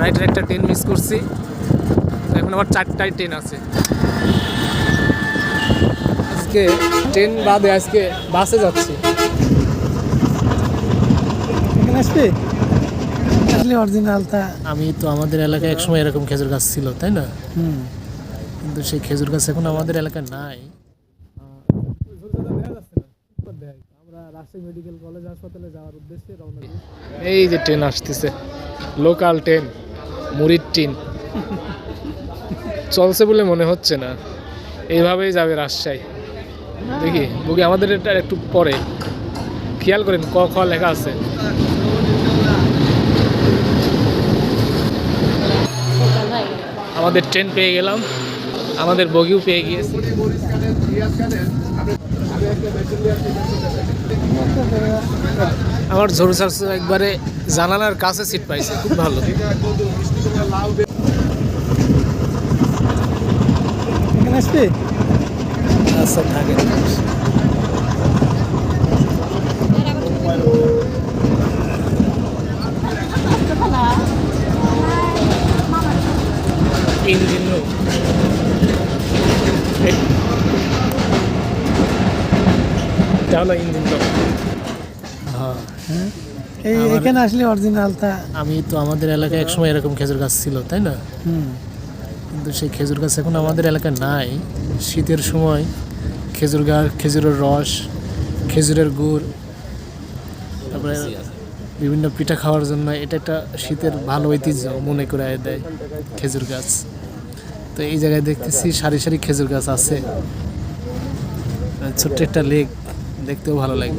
আড়াইটার একটা train miss করছি। তো এখন আবার চারটায় ট্রেন আছে। আজকে ট্রেন বাদে আজকে বাসে যাচ্ছি। এখানে আসবে? আসলে অরিজিনালটা আমি তো আমাদের এলাকায় একসময় এরকম খেজুর গাছ ছিল তাই না? হুম। কিন্তু সেই খেজুর গাছ এখন আমাদের এলাকায় নাই। আমরা রাজশাহী মেডিকেল কলেজ হাসপাতালে যাওয়ার উদ্দেশ্যে রওনা এই যে ট্রেন আসতেছে। লোকাল ট্রেন মুড়ির টিন। চলছে বলে মনে হচ্ছে না। এইভাবেই যাবে রাজশাহী। দেখি, বুকে আমাদের এটা একটু পরে। খেয়াল করেন, ক, খ লেখা আছে। আমাদের ট্রেন পেয়ে গেলাম। আমাদের বগিও পেয়ে গিয়েছি। আমার ঝোড়ু সার্স একবারে জানালার কাছে সিট পাইছে খুব ভালো। এখানে আসবে? আচ্ছা থাকে ইঞ্জিন ইঞ্জিন হ্যাঁ। হ্যাঁ? এই এখানে আসলে অরিজিনালটা আমি তো আমাদের এলাকায় একসময় এরকম খেজুর গাছ ছিল তাই না? কিন্তু সেই খেজুর গাছ এখন আমাদের এলাকায় নাই। শীতের সময় খেজুর গাছ খেজুরের রস খেজুরের গুড় তারপরে বিভিন্ন পিঠা খাওয়ার জন্য এটা একটা শীতের ভালো ঐতিহ্য মনে করে দেয় খেজুর গাছ। তো এই জায়গায় দেখতেছি সারি সারি খেজুর গাছ আছে। ছোট্ট একটা লেক দেখতেও ভালো লাগল।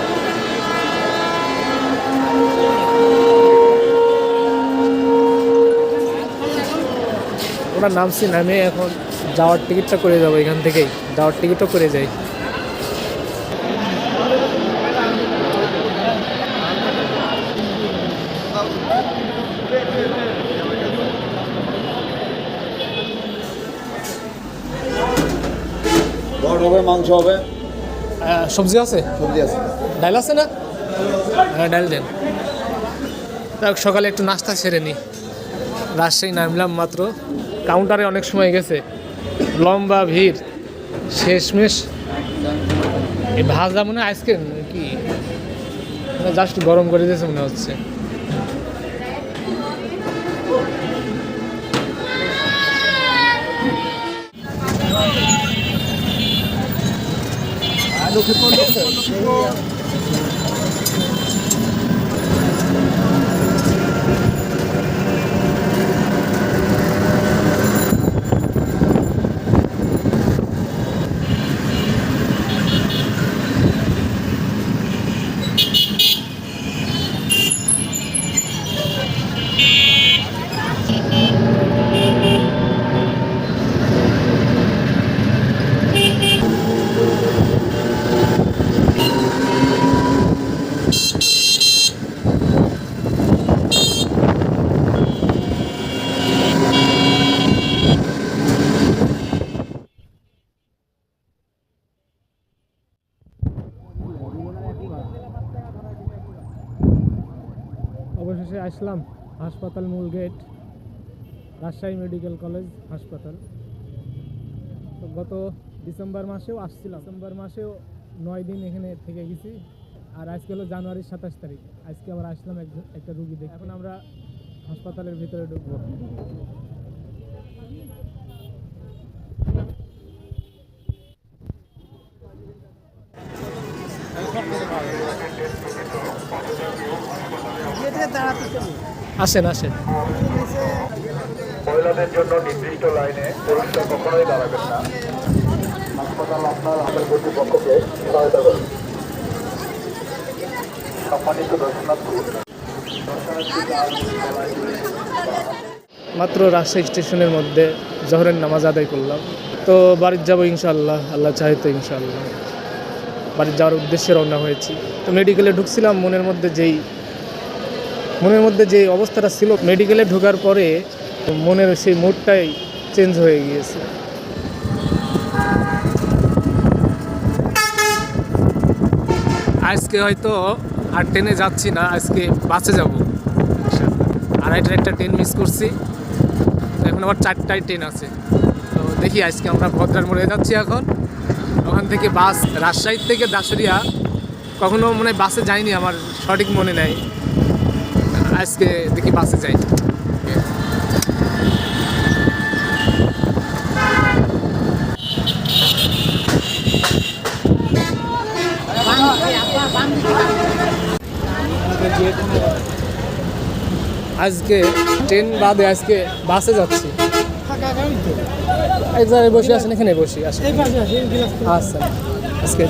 ওরা নামছি নামে এখন যাওয়ার টিকিটটা করে যাব এখান থেকেই। যাওয়ার টিকিটও করে যাই। হবে মাংস হবে? সবজি আছে? সবজি আছে। ডাল আছে না? হ্যাঁ ডাল দেন। সকালে একটু নাস্তা সেরে নি। রাজশাহী নামলাম মাত্র। কাউন্টারে অনেক সময় গেছে। লম্বা ভিড়, শেষমেশ। ভাজা মনে আইসক্রিম কি জাস্ট গরম করে দিয়েছে মনে হচ্ছে। অবশেষে আসলাম, হাসপাতাল মূল গেট, রাজশাহী মেডিকেল কলেজ হাসপাতাল। তো গত ডিসেম্বর মাসেও আসছিলাম। ডিসেম্বর মাসেও নয় দিন এখানে থেকে গেছি। আর আজকে হলো জানুয়ারির সাতাশ তারিখ। আজকে আবার আসলাম এক- একটা রুগী দেখে এখন আমরা হাসপাতালের ভিতরে ঢুকবো। আসেন আসেন। মহিলাদের জন্য নির্দিষ্ট লাইনে পুরুষরা কখনোই দাঁড়াবেন না। হাসপাতাল আপনার আমাদের কর্তৃপক্ষকে সহায়তা করবে সম্মানিত দর্শনার্থী মাত্র রাজশাহী স্টেশনের মধ্যে জহরের নামাজ আদায় করলাম। তো বাড়ির যাব ইনশাল্লাহ আল্লাহ চাহে তো ইনশাল্লাহ বাড়ির যাওয়ার উদ্দেশ্যে রওনা হয়েছি। তো মেডিকেলে ঢুকছিলাম মনের মধ্যে যেই মনের মধ্যে যে অবস্থাটা ছিল মেডিকেলে ঢোকার পরে মনের সেই মুডটাই চেঞ্জ হয়ে গিয়েছে। আজকে হয়তো আর ট্রেনে যাচ্ছি না, আজকে বাসে যাব। আড়াইটার একটা ট্রেন মিস করছি। তো এখন আবার চারটায় ট্রেন আছে। তো দেখি আজকে আমরা ভদ্রার মোড়ে যাচ্ছি এখন। ওখান থেকে বাস রাজশাহী থেকে দাসুরিয়া কখনো মনে বাসে যাইনি, আমার সঠিক মনে নেই। আজকে দেখি বাসে যাই আজকে ট্রেন বাদে আজকে বাসে যাচ্ছি। এক জায়গায় বসে আছেন এখানে বসি, আসেন। আচ্ছা আজকে।